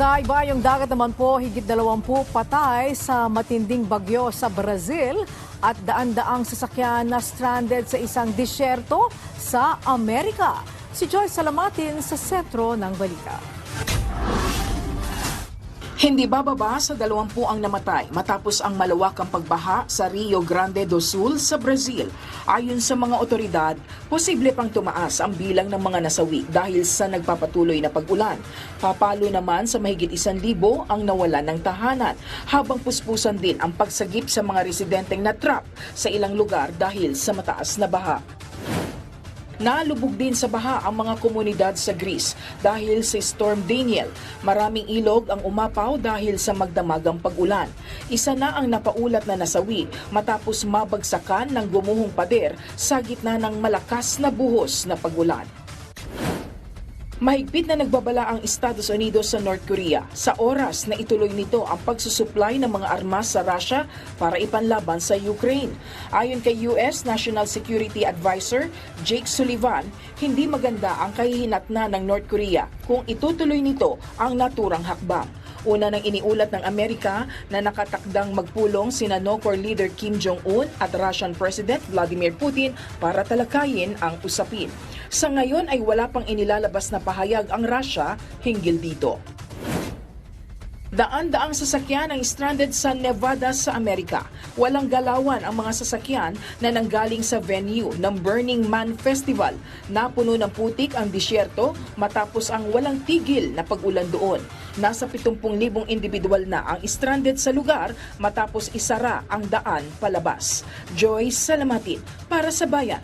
Sa ibayong dagat naman po, higit 20 patay sa matinding bagyo sa Brazil at daan-daang sasakyan na stranded sa isang disyerto sa Amerika. Si Joy Salamatin sa sentro ng balita. Hindi bababa sa 20 ang namatay matapos ang malawakang pagbaha sa Rio Grande do Sul sa Brazil. Ayon sa mga otoridad, posible pang tumaas ang bilang ng mga nasawi dahil sa nagpapatuloy na pag-ulan. Papalo naman sa mahigit isang libo ang nawalan ng tahanan, habang puspusan din ang pagsagip sa mga residenteng natrap sa ilang lugar dahil sa mataas na baha. Nalubog din sa baha ang mga komunidad sa Greece dahil sa Storm Daniel. Maraming ilog ang umapaw dahil sa magdamagang pag-ulan. Isa na ang napaulat na nasawi matapos mabagsakan ng gumuhong pader sa gitna ng malakas na buhos na pag-ulan. Mahigpit na nagbabala ang Estados Unidos sa North Korea sa oras na ituloy nito ang pagsusupply ng mga armas sa Russia para ipanlaban sa Ukraine. Ayon kay US National Security Advisor Jake Sullivan, hindi maganda ang kahihinatnan ng North Korea kung itutuloy nito ang naturang hakbang. Una nang iniulat ng Amerika na nakatakdang magpulong sina North leader Kim Jong-un at Russian President Vladimir Putin para talakayin ang usapin. Sa ngayon ay wala pang inilalabas na pahayag ang Russia hinggil dito. Daan-daang sasakyan ang stranded sa Nevada sa Amerika. Walang galawan ang mga sasakyan na nanggaling sa venue ng Burning Man Festival. Napuno ng putik ang disyerto matapos ang walang tigil na pag-ulan doon. Nasa 70,000 individual na ang stranded sa lugar matapos isara ang daan palabas. Joy Salamatin para sa Bayan.